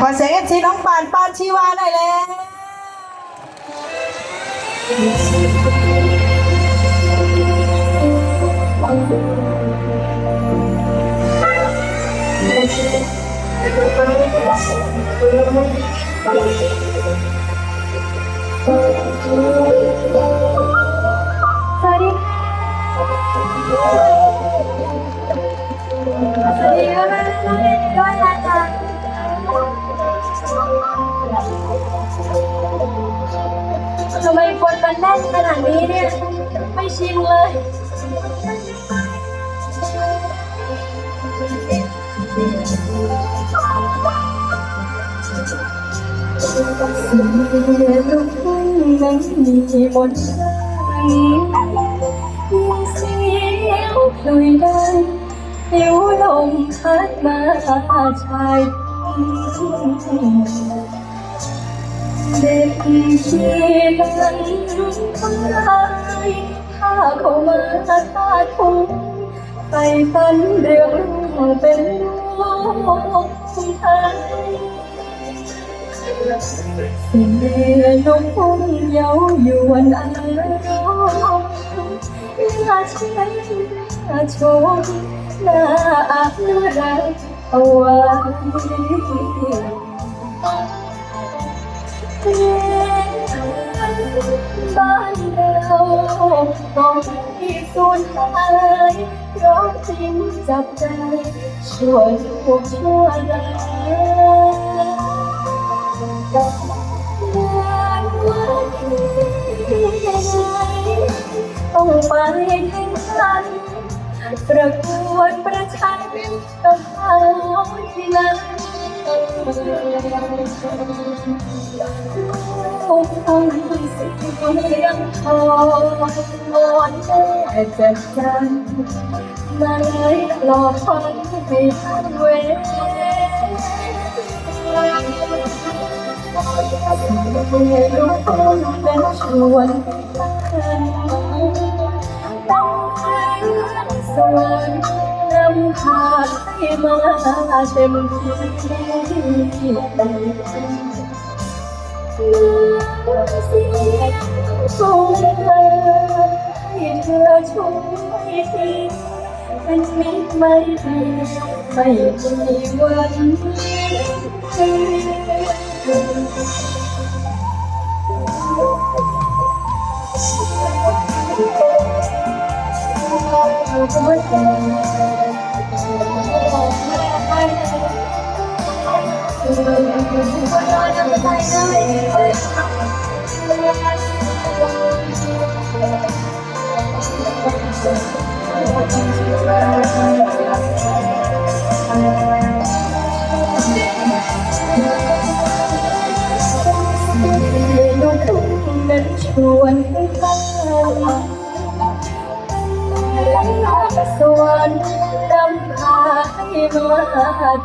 ขอเสียงเอฟซีน้องปานปานชีวาหน่อยแล้วสวัสดีค่ะ ทำไมคนมันแน่นขนาดนี้เนี่ย ไม่ชินเลย เสียงลูกทุ่งนั้นมีมนต์ขลังยิ่งเสียงคลุยดังหิวลมพัดมาชายทุ่ง เด็กที่นั้นทั้งหลายถ้าเขามาทาทุ่งไปฝันเรื่องเป็นลูกของไทยสิ่งเสียงนกพุ่งเย้ายวนอารมณ์น่าเชื่อน่าชมน่าอารักเอาไว้ บ้านเราต้องมีสูญหายเพราะทิ้งจับใจชั่วลูกชั่วหลานงานวันต้องไปแข่งขันประกวดประชันกับเขาที่นั้น ลูกต้องเสียงทองอ่อนแอจัดจันมาเลยหลอกฟังให้ทันเวลาเมื่อลูกคนเป็นชวนกันตั้งแต่สวรรค์ำพาให้มาเต็มที่เสียงส่งเธอให้เธอช่วยทีเป็นมิตรไม่ดีไม่มีวันลืม ลูกทุ่งนั้นชวนให้ฟังสวรรค์นาใ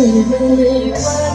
เ